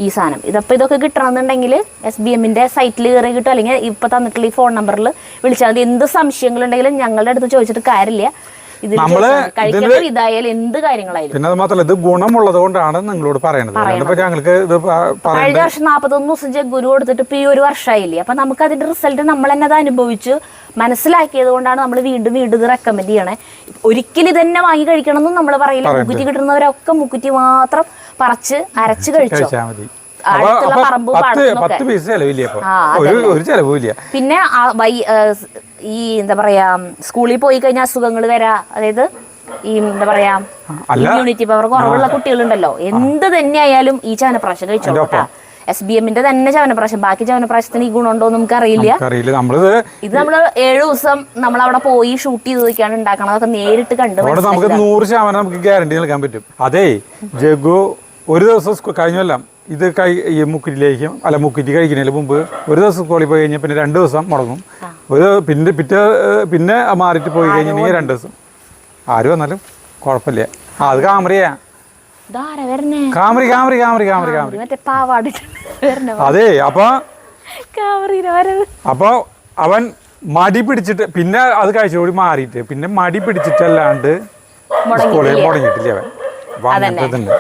ഈ സാധനം. ഇതപ്പോൾ ഇതൊക്കെ കിട്ടണമെന്നുണ്ടെങ്കിൽ എസ് ബി എമ്മിന്റെ സൈറ്റിൽ കയറി കിട്ടും. അല്ലെങ്കിൽ ഇപ്പോൾ തന്നിട്ടുള്ള ഈ ഫോൺ നമ്പറിൽ വിളിച്ചാൽ മതി. എന്ത് സംശയങ്ങളുണ്ടെങ്കിലും ഞങ്ങളുടെ അടുത്ത് ചോദിച്ചിട്ട് കാര്യമില്ല. നമ്മൾ ഇതായാലും എന്ത് കാര്യങ്ങളായാലും. പിന്നെ അത് മാത്രമല്ല ഇത് ഗുണമുള്ളത് കൊണ്ടാണ് നിങ്ങളോട് പറയണത്. അല്ലാണ്ടിപ്പോ ഞങ്ങൾക്ക് ഇത് കഴിഞ്ഞ വർഷം നാപ്പത്തൊന്ന് ദിവസം ഗുരു കൊടുത്തിട്ട് ഇപ്പൊ ഈ ഒരു വർഷമായില്ലേ? അപ്പൊ നമുക്ക് അതിന്റെ റിസൾട്ട് നമ്മൾ തന്നെ അത് അനുഭവിച്ച് മനസ്സിലാക്കിയത് കൊണ്ടാണ് നമ്മൾ വീണ്ടും വീണ്ടും ഇത് റെക്കമെൻഡ് ചെയ്യണേ. ഒരിക്കലും ഇത് തന്നെ വാങ്ങി കഴിക്കണം എന്നും നമ്മൾ പറയില്ല മുക്കുറ്റി കിട്ടുന്നവരൊക്കെ മുക്കുറ്റി മാത്രം പറച്ച് അരച്ച് കഴിച്ചോ? പത്ത് പൈസ ചെലവില്ല ഒരു പിന്നെ ഈ എന്താ പറയാ സ്കൂളിൽ പോയി കഴിഞ്ഞാൽ അസുഖങ്ങൾ വരാ. അതായത് ഈ എന്താ പറയാ. ഇമ്മ്യൂണിറ്റി പവർ കുറവുള്ള കുട്ടികളുണ്ടല്ലോ. എന്ത് തന്നെ ആയാലും ഈ ചവനപ്രാശം കഴിച്ചോട്ടാ എസ് ബി എമ്മിന്റെ തന്നെ ചവനപ്രാശം ബാക്കി ചവനപ്രാശത്തിന് ഈ ഗുണമുണ്ടോ എന്ന് നമുക്ക് അറിയില്ല ഇത് നമ്മൾ ഏഴു ദിവസം നമ്മൾ അവിടെ പോയി ഷൂട്ട് ചെയ്ത് നോക്കിയാണ് ഉണ്ടാക്കണം അതൊക്കെ നേരിട്ട് കണ്ട് നമുക്ക് നൂറ് ശതമാനം നമുക്ക് ഗ്യാരണ്ടി നൽകാൻ പറ്റും. അതേ ജഗു ഒരു ദിവസം കഴിഞ്ഞ കൊല്ലം ഇത് കൈ ഈ മുക്കുറ്റിലേക്കും അല്ല മുക്കുറ്റി കഴിക്കുന്നതിന് മുമ്പ് ഒരു ദിവസം കോളി പോയി കഴിഞ്ഞാൽ പിന്നെ രണ്ട് ദിവസം മുടങ്ങും. ഒരു പിന്നെ പിറ്റേ പിന്നെ മാറിയിട്ട് പോയി കഴിഞ്ഞിട്ടുണ്ടെങ്കിൽ രണ്ട് ദിവസം. ആര് വന്നാലും കുഴപ്പമില്ല. അത് കാമറിയാ. കാമറി കാമറി കാമറി കാമറി കാമറി. അതെ അപ്പൊ അപ്പൊ അവൻ മടി പിടിച്ചിട്ട് പിന്നെ അത് കഴിച്ചുകൂടി മാറിയിട്ട് പിന്നെ മടി പിടിച്ചിട്ടല്ലാണ്ട് സ്കൂളിൽ മുടങ്ങിയിട്ടില്ല അവൻ? അപ്പൊ അങ്ങനത്തെ ഇതുണ്ട്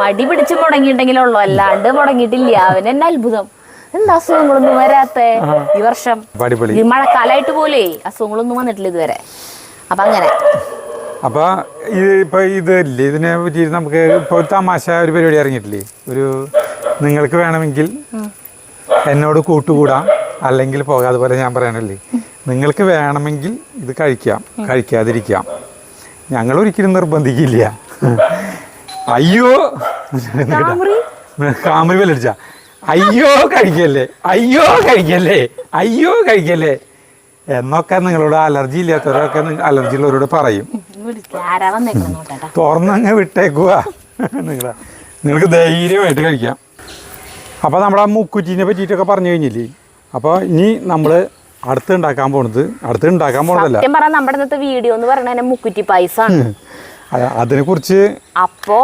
മടി പിടിച്ച് മുടങ്ങിയിട്ടുണ്ടെങ്കിലുള്ളൂ. അല്ലാണ്ട് മുടങ്ങിയിട്ടില്ല. അവൻ എന്നെ അത്ഭുതം. എന്താ അസുഖങ്ങളൊന്നും വരാത്തെ? ഈ വർഷം ഈ മഴക്കാലായിട്ട് പോലെ അസുഖങ്ങളൊന്നും വന്നിട്ടില്ല ഇതുവരെ. അപ്പൊ അങ്ങനെ. അപ്പൊ ഇത് ഇപ്പൊ ഇതില്ലേ ഇതിനെ പറ്റി നമുക്ക് ഇപ്പൊ തമാശ ഒരു പരിപാടി ഇറങ്ങിയിട്ടില്ലേ? ഒരു നിങ്ങൾക്ക് വേണമെങ്കിൽ എന്നോട് കൂട്ടുകൂടാം. അല്ലെങ്കിൽ പോകാം. അതുപോലെ ഞാൻ പറയണല്ലേ. നിങ്ങൾക്ക് വേണമെങ്കിൽ ഇത് കഴിക്കാം. കഴിക്കാതിരിക്കാം. ഞങ്ങൾ ഒരിക്കലും നിർബന്ധിക്കില്ല. അയ്യോ. കാമറി അടിച്ച. അയ്യോ കഴിക്കല്ലേ. അയ്യോ കഴിക്കല്ലേ. അയ്യോ കഴിക്കല്ലേ. എന്നൊക്കെ നിങ്ങളോട് അലർജി ഇല്ലാത്തവരൊക്കെ അലർജി ഉള്ളവരോട് പറയും. തുറന്നങ്ങ് വിട്ടേക്കുക നിങ്ങളെ നിങ്ങൾക്ക് ധൈര്യമായിട്ട് കഴിക്കാം. അപ്പോൾ നമ്മുടെ ആ മുക്കുറ്റീനെ പറ്റിയിട്ടൊക്കെ പറഞ്ഞു കഴിഞ്ഞില്ലേ? അപ്പോൾ ഇനി നമ്മൾ അടുത്ത് ഉണ്ടാക്കാൻ പോണത് അടുത്ത് ഉണ്ടാക്കാൻ പോണതല്ല. നമ്മുടെ വീഡിയോ എന്ന് പറയുന്നത് മുക്കുറ്റി പായസാണ്. അ- അതിനെക്കുറിച്ച് അപ്പോ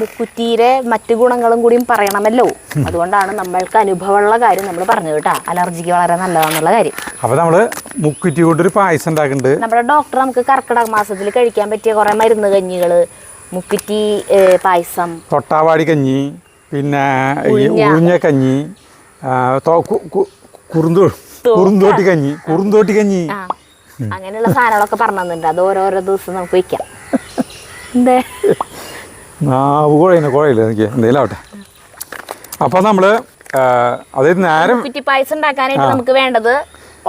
മുക്കുറ്റീരെ മറ്റു ഗുണങ്ങളും കൂടിയും പറയണമല്ലോ. അതുകൊണ്ടാണ് നമ്മൾക്ക് അനുഭവമുള്ള കാര്യം നമ്മൾ പറഞ്ഞു കേട്ടാ. അലർജിക്ക് വളരെ നല്ലതാണെന്നുള്ള കാര്യം. അപ്പൊ നമ്മൾ മുക്കുറ്റി ഒരു പായസം ഉണ്ടാക്കുന്നുണ്ട് നമ്മുടെ ഡോക്ടർ നമുക്ക് കർക്കിടക മാസത്തിൽ കഴിക്കാൻ പറ്റിയ കുറെ മരുന്ന് കഞ്ഞികൾ മുക്കുറ്റി പായസം. തൊട്ടാവാടി കഞ്ഞി പിന്നെ ഊഞ്ഞ ഉഴിഞ്ഞ കഞ്ഞി കുറുന്തോ കുറുന്തോട്ടി കഞ്ഞി കുറുന്തോട്ടി കഞ്ഞി. അങ്ങനെയുള്ള സാധനങ്ങളൊക്കെ പറഞ്ഞു തന്നിട്ടുണ്ട് അത് ഓരോരോ ദിവസം നമുക്ക് വെക്കാം. എന്തേ നാവ് കുഴയില്ല എനിക്ക് എന്തെങ്കിലും ആവട്ടെ. അപ്പോൾ നമ്മൾ അതായത് നേരം കുറ്റി പായസം ഉണ്ടാക്കാനായിട്ട് നമുക്ക് വേണ്ടത്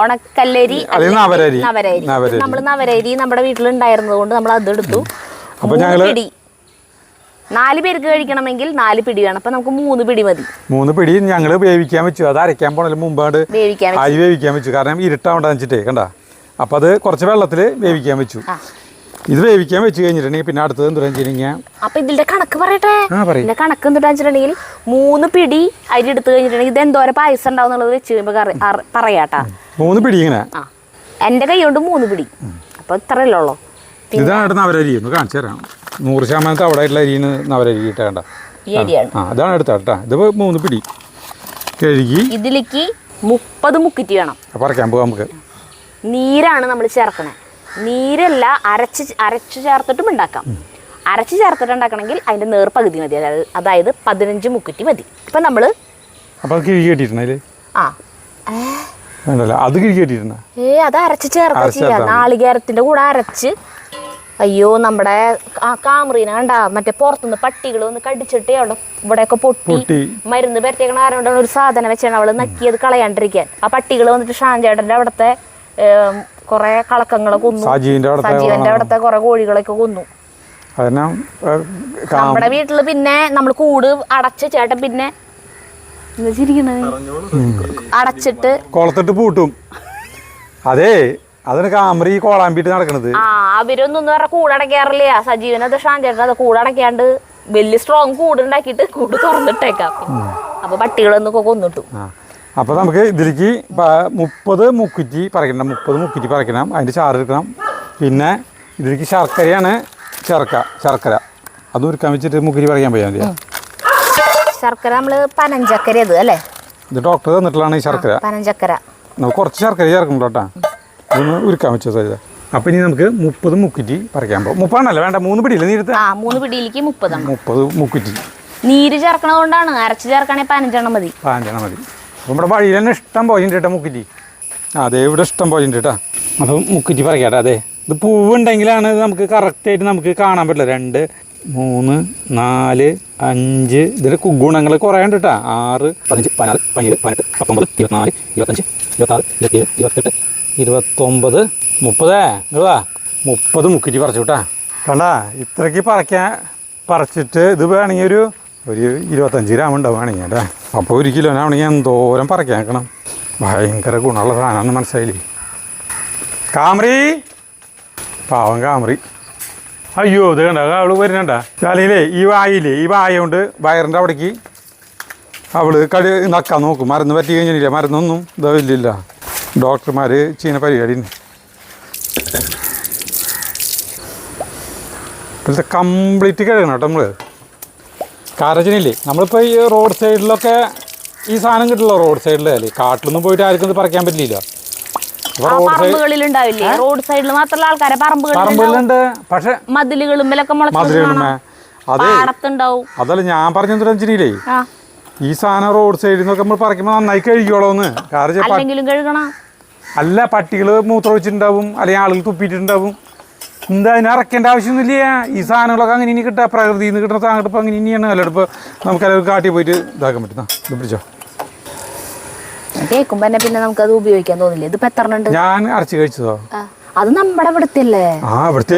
ഉണക്കല്ലരി നവരരി. നവരരി. നവരരി. നമ്മൾ നവരരി നമ്മുടെ വീട്ടിലുണ്ടായിരുന്നത് കൊണ്ട് നമ്മൾ അതെടുത്തു അപ്പൊ ഞങ്ങൾ നാല് പേർക്ക് കഴിക്കണമെങ്കിൽ നാല് പിടി വേണം. അപ്പൊ നമുക്ക് മൂന്ന് പിടി മതി. മൂന്ന് പിടി ഞങ്ങൾ വേവിക്കാൻ വെച്ചു. അത് അരയ്ക്കാൻ പോണതിന് മുമ്പാണ് അരി വേവിക്കാൻ വെച്ചു. കാരണം ഇരുട്ടാവണ്ടെന്ന് വെച്ചിട്ടേ കണ്ട? അപ്പൊ അത് കുറച്ച് വെള്ളത്തിൽ വേവിക്കാൻ വെച്ചു. ഇത് വേവിക്കാൻ വെച്ച് കഴിഞ്ഞിട്ടുണ്ടെങ്കിൽ പിന്നെ അടുത്തത് എന്താ വെച്ചിട്ടുണ്ടെങ്കിൽ അപ്പൊ ഇതിന്റെ കണക്ക് പറയട്ടെ. ആ പറയും. ഇതിന്റെ കണക്ക് എന്താ വെച്ചിട്ടുണ്ടെങ്കിൽ മൂന്ന് പിടി അരി എടുത്തു കഴിഞ്ഞിട്ടുണ്ടെങ്കിൽ ഇത് എന്തോരം പായസം ഉണ്ടാവും എന്നുള്ളത് വെച്ച് കഴിയുമ്പോൾ കറി- അറി- പറയാട്ടാ. മൂന്ന് പിടി ഇങ്ങനെ? എന്റെ കൈ കൊണ്ട് മൂന്ന് പിടി. അപ്പൊ ഇത്രയല്ലേ ഉള്ളൂ. ഇതാണ് നവരരി. ഒന്ന് കാണിച്ചു തരാം. നൂറ് ശതമാനത്തെ അവിടെ നവരരി ആ അതാണ് എടുത്ത കേട്ടോ ഇത് മൂന്ന് പിടി. കഴുകി. ഇതിലേക്ക് മുപ്പത് മുക്കിറ്റി വേണം. പറിക്കാൻ പോകാം നമുക്ക്. നീരാണ് നമ്മൾ ചേർക്കണേ. നീരല്ല അരച്ച് അരച്ച് ചേർത്തിട്ടും ഉണ്ടാക്കാം. അരച്ച് ചേർത്തിട്ട് ഉണ്ടാക്കണമെങ്കിൽ അതിന്റെ നേർ പകുതി മതി. അതായത് അതായത് പതിനഞ്ച് മുക്കുറ്റി മതി. ഇപ്പൊ നമ്മൾ ആ. അത് ഏ അത് അരച്ച് ചേർത്ത് ചെയ്യാം. നാളികേരത്തിന്റെ കൂടെ അരച്ച് അയ്യോ നമ്മുടെ ആ കാമറീന കണ്ട? മറ്റേ പുറത്തുനിന്ന് പട്ടികൾ ഒന്ന് കടിച്ചിട്ട് അവിടെ ഇവിടെയൊക്കെ പൊട്ടി പൊട്ടി. മരുന്ന് പരത്തേക്കണ ആരോണ്ടാണ് ഒരു സാധനം വെച്ചാണ് അവൾ നക്കിയത് കളയാണ്ടിരിക്കാൻ. ആ പട്ടികൾ വന്നിട്ട് ഷാൻചേട്ടന്റെ അവിടുത്തെ കുറെ കളക്കങ്ങളെ കൊന്നു. സജീവിന്റെ അവിടുത്തെ കുറെ കോഴികളൊക്കെ കൊന്നു. നമ്മുടെ വീട്ടിൽ പിന്നെ നമ്മൾ കൂട് അടച്ച് ചേട്ടൻ പിന്നെ അടച്ചിട്ട് കൊളത്തിട്ട് പൂട്ടും. അതെ അതിന് കാമറി കോളാമ്പിട്ട് നടക്കണത്. ആ അവരൊന്നും പറഞ്ഞ കൂടടക്കാറില്ല സജീവനത് ഷാൻചേട്ടൻ അത് കൂടടക്കാണ്ട് വലിയ സ്ട്രോങ് കൂടുണ്ടാക്കിട്ട് കൂട് തുറന്നിട്ടേക്കാം. അപ്പൊ പട്ടികളൊന്നൊക്കെ കൊന്നിട്ടു. അപ്പോൾ നമുക്ക് ഇതിലേക്ക് മുപ്പത് മുക്കുറ്റി പറിക്കണം. മുപ്പത് മുക്കുറ്റി പറിക്കണം. അതിന്റെ ചാറ് എടുക്കണം. പിന്നെ ഇതിലേക്ക് ശർക്കരയാണ് ചേർക്ക ശർക്കര. അത് ഉരുക്കാൻ വെച്ചിട്ട് മുക്കുറ്റി പറിക്കാൻ പോയാൽ മതിയാ? ശർക്കര നമ്മൾ പനഞ്ചക്കര ഇത് അല്ലേ? ഇത് ഡോക്ടർ തന്നിട്ടുള്ളതാണ് ഈ ശർക്കര. പനഞ്ചക്കര. നമുക്ക് കുറച്ച് ശർക്കര ചേർക്കണം കേട്ടോ. ഇതൊന്ന് ഉരുക്കാൻ വെച്ച സൈത അപ്പം ഇനി നമുക്ക് മുപ്പത് മുക്കുറ്റി പറിക്കാൻ പോകും മുപ്പതാണല്ലോ വേണ്ട? മൂന്ന് പിടിയില്ല നീരത്ത്? ആ മൂന്ന് പിടിയിലേക്ക് മുപ്പത് മുപ്പത് മുക്കുറ്റി. നീര് ചേർക്കണത് കൊണ്ടാണ് അരച്ച് ചേർക്കണേ പതിനഞ്ചെണ്ണം മതി. പതിനഞ്ചെണ്ണം മതി. നമ്മുടെ വഴിയിൽ തന്നെ ഇഷ്ടം പോയിട്ടുണ്ട് കേട്ടോ മുക്കുറ്റി. അതെ ഇവിടെ ഇഷ്ടം പോയിട്ടുണ്ട് കേട്ടോ. അപ്പം മുക്കുറ്റി പറിക്കാട്ടെ അതെ. ഇത് പൂവുണ്ടെങ്കിലാണ് നമുക്ക് കറക്റ്റായിട്ട് നമുക്ക് കാണാൻ പറ്റില്ല. രണ്ട് മൂന്ന് നാല് അഞ്ച്. ഇതിന്റെ ഗുണങ്ങൾ കുറേ ഉണ്ട് കേട്ടോ. ആറ് പതിനഞ്ച് പതിനാറ് പതിനേഴ് പതിനെട്ട് പത്തൊമ്പത് ഇരുപത്തിനാല് ഇരുപത്തഞ്ച് ഇരുപത്താറ് ഇരുപത്തേഴ് ഇരുപത്തെട്ട് ഇരുപത്തൊമ്പത് മുപ്പത്. ഇതാ മുപ്പത് മുക്കുറ്റി പറിച്ചു കേട്ടാ. കണ്ടാ ഇത്രയ്ക്ക് പറിക്കാൻ പറിച്ചിട്ട് ഇത് വേണമെങ്കിൽ ഒരു ഒരു ഇരുപത്തഞ്ച് ഗ്രാം ഉണ്ടാവും വേണമെങ്കിൽ അല്ലേ അപ്പോൾ ഒരു കിലോനാണെങ്കിൽ എന്തോരം പറക്കാക്കണം. ഭയങ്കര ഗുണമുള്ള സാധനമാണ് മനസ്സിലായില്ലേ? കാമറി? പാവം കാമറി. അയ്യോ ഇത് കണ്ട അവൾ വരുന്നുണ്ട. അല്ലെങ്കിൽ ഈ വായില്ലേ ഈ വായ കൊണ്ട് വയറിന്റെ അവിടേക്ക് അവൾ കടി നക്കാൻ നോക്കും. മരുന്ന് പറ്റി കഴിഞ്ഞില്ല മരുന്നൊന്നും ഇതാവില്ല ഡോക്ടർമാർ ചെയ്യുന്ന പരിപാടി ഇപ്പോഴത്തെ കംപ്ലീറ്റ് കഴുകണം കേട്ടോ നമ്മൾ കാരജനില്ലേ നമ്മളിപ്പോൾ ഈ റോഡ് സൈഡിലൊക്കെ ഈ സാധനം കിട്ടില്ല റോഡ് സൈഡിൽ അല്ലേ കാട്ടിലൊന്നും പോയിട്ട് ആർക്കും ഇത് പറിക്കാൻ പറ്റില്ല റോഡ് സൈഡിൽ മാത്രമല്ല ആൾക്കാരെ പക്ഷെ മതിലുകളുമ്പിലൊക്കെ പാടത്തുണ്ടാവും. അതല്ല ഞാൻ പറഞ്ഞേ ഈ സാധനം റോഡ് സൈഡിൽ നിന്നൊക്കെ നമ്മൾ പറിക്കുമ്പോൾ നന്നായി കഴിക്കോളോന്ന് കാരണം അല്ല പട്ടികൾ മൂത്രമൊഴിച്ചിട്ടുണ്ടാവും അല്ലെങ്കിൽ ആളുകൾ തുപ്പിയിട്ടുണ്ടാവും. എന്താ അതിനെ ഇറക്കേണ്ട ആവശ്യമൊന്നുമില്ല. ഈ സാധനങ്ങളൊക്കെ അങ്ങനെ ഇനി കിട്ടുക പ്രകൃതിയിൽ നിന്ന് കിട്ടുന്ന സാധനങ്ങൾ ഇപ്പോൾ അങ്ങനെ ഇനിയാണ്. അല്ലാണ്ട് ഇപ്പോൾ നമുക്ക് എല്ലാവരും കാട്ടിൽ പോയിട്ട് ഇതാക്കാൻ പറ്റുന്ന ഇത് പിടിച്ചോ. കേൾക്കുമ്പോ തന്നെ പിന്നെ നമുക്ക് അത് ഉപയോഗിക്കാൻ തോന്നില്ല? ഇതിപ്പോ എത്ര ഉണ്ട്? ഞാൻ അരച്ച് കഴിച്ചതോ? അത് നമ്മുടെ ഇവിടുത്തെ അല്ലേ ആ ഇവിടുത്തെ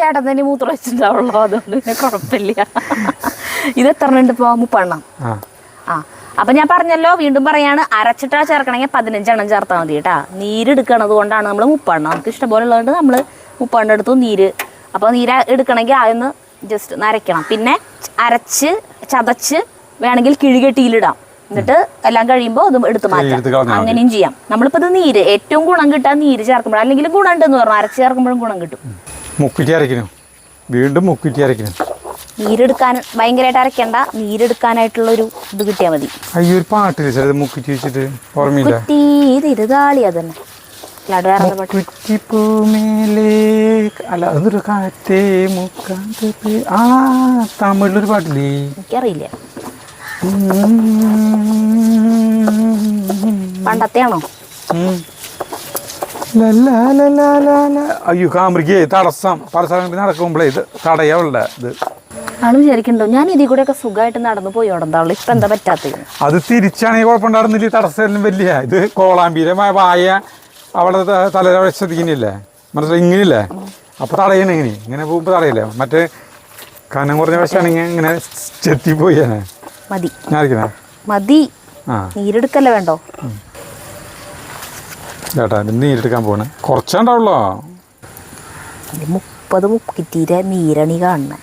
ചേട്ടൻ തന്നെ മൂത്രം വെച്ചിട്ടുണ്ടാവുള്ളൂ അതുകൊണ്ട് പിന്നെ കുഴപ്പമില്ല. ഇത് എത്ര ഉണ്ട് ഇപ്പൊ? മുപ്പെണ്ണം ആ. അപ്പൊ ഞാൻ പറഞ്ഞല്ലോ വീണ്ടും പറയാണ് അരച്ചിട്ടാ ചേർക്കണമെങ്കിൽ പതിനഞ്ചെണ്ണം ചേർത്താൽ മതി കേട്ടാ. നീരെടുക്കണത് കൊണ്ടാണ് നമ്മൾ മുപ്പെണ്ണം നമുക്ക് ഇഷ്ടംപോലെ ഉള്ളതുകൊണ്ട് നമ്മൾ മുപ്പെണ്ണം എടുത്തു നീര്. അപ്പോൾ നീര് എടുക്കണമെങ്കിൽ ആദ്യം ജസ്റ്റ് നരയ്ക്കണം പിന്നെ അരച്ച് ചതച്ച് വേണമെങ്കിൽ കിഴികെട്ടിയിലിടാം. എന്നിട്ട് എല്ലാം കഴിയുമ്പോൾ അതും എടുത്തു മാറ്റാം. അങ്ങനെയും ചെയ്യാം. നമ്മളിപ്പോൾ ഇത് നീര് ഏറ്റവും ഗുണം കിട്ടാൻ നീര് ചേർക്കുമ്പോൾ അല്ലെങ്കിൽ ഗുണം ഉണ്ടെന്ന് പറഞ്ഞു അരച്ച് ചേർക്കുമ്പോഴും ഗുണം കിട്ടും. മുക്കിറ്റി അരയ്ക്കണം? വീണ്ടും മുക്കിറ്റി അരയ്ക്കണം? നീരെടുക്കാൻ ഭയങ്കരമായിട്ട് അരയ്ക്കണ്ട. നീരെടുക്കാനായിട്ടുള്ള ഒരു ഇത് കിട്ടിയാൽ മതി. അയ്യോ ഒരു പാട്ടില്ല മുക്കിറ്റി വെച്ചിട്ട് ഓർമ്മയില്ല. തിരുതാളി അതന്നെ. അല്ല അതൊരു കാറ്റേ മുക്കാത്ത പേ- ആ തമിഴിലൊരു പാട്ടില്ലേ? എനിക്കറിയില്ല. പണ്ടത്തെയാണോ. അയ്യോ കാമറിക്ക് തടസ്സം. പല സ്ഥലങ്ങളിൽ നടക്കുമ്പോഴേ ഇത് തടയാവുള്ള ഇത്. ആണ് വിചാരിക്കണ്ടോ ഞാൻ ഇതിൽ കൂടെ ഒക്കെ സുഖമായിട്ട് നടന്നു പോയി ഉടന്താവുള്ളൂ ഇപ്പൊ എന്താ പറ്റാത്തത്? അത് തിരിച്ചാണെങ്കിൽ കുഴപ്പമുണ്ടായിരുന്നില്ല തടസ്സം വലിയ. ഇത് കോളാമ്പീരമായ വായ അവിടെ തല ശ്രദ്ധിക്കുന്നില്ലേ? മനസ്സിലായി? ഇങ്ങനെയില്ലേ? അപ്പോൾ തടയണ ഇങ്ങനെ. ഇങ്ങനെ പോകുമ്പോൾ തടയില്ലേ? മറ്റേ കനം കുറഞ്ഞ വശമാണെങ്കിൽ ഇങ്ങനെ ചെത്തിപ്പോയാണ് മതി. ഞാൻ മതി. നീരെടുക്കല്ലേ വേണ്ടോ? ചേട്ടാ നീരെടുക്കാൻ പോണ. കുറച്ചുണ്ടാവുള്ളോ മുപ്പത് മുക്കുറ്റിയുടെ നീരണി കാണണേ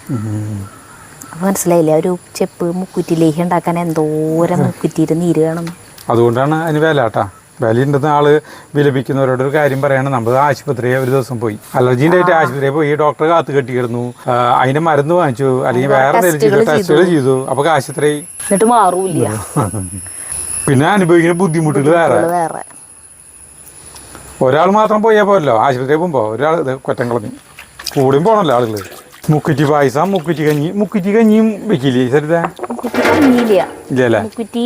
അപ്പൊ മനസ്സിലായില്ലേ? ഒരു ചെപ്പ് മുക്കുറ്റി ലേഹ്യം ഉണ്ടാക്കാൻ എന്തോരം മുക്കുറ്റിയുടെ നീര് വേണം. അതുകൊണ്ടാണ് അതിന് വില കേട്ടാ. വില ആൾ ആൾ വിലപിക്കുന്നവരോട് ഒരു കാര്യം പറയാണ്. നമ്മൾ ആശുപത്രിയെ ഒരു ദിവസം പോയി. അലർജീന്റെ ആയിട്ട് ആശുപത്രിയെ പോയി. ഡോക്ടറെ കാത്ത് കെട്ടിയിരുന്നു. അതിന് മരുന്ന് വാങ്ങിച്ചു. അല്ലെങ്കിൽ വേറെ എന്തെങ്കിലും ടെസ്റ്റുകൾ ചെയ്തു. അപ്പോൾ ആശുപത്രി പിന്നെ അനുഭവിക്കുന്ന ബുദ്ധിമുട്ടുകൾ വേറെ. ഒരാൾ മാത്രം പോയാൽ പോരല്ലോ. ആശുപത്രിയിൽ പോകുമ്പോൾ ഒരാൾ കൊറ്റം കളഞ്ഞു. കൂടെയും പോകണല്ലോ ആളുകൾ മുക്കുറ്റി പായസം മുക്കുറ്റി കഞ്ഞി. മുക്കുറ്റി കഞ്ഞിയും വെക്കില്ലേ സരിത മുക്കുറ്റി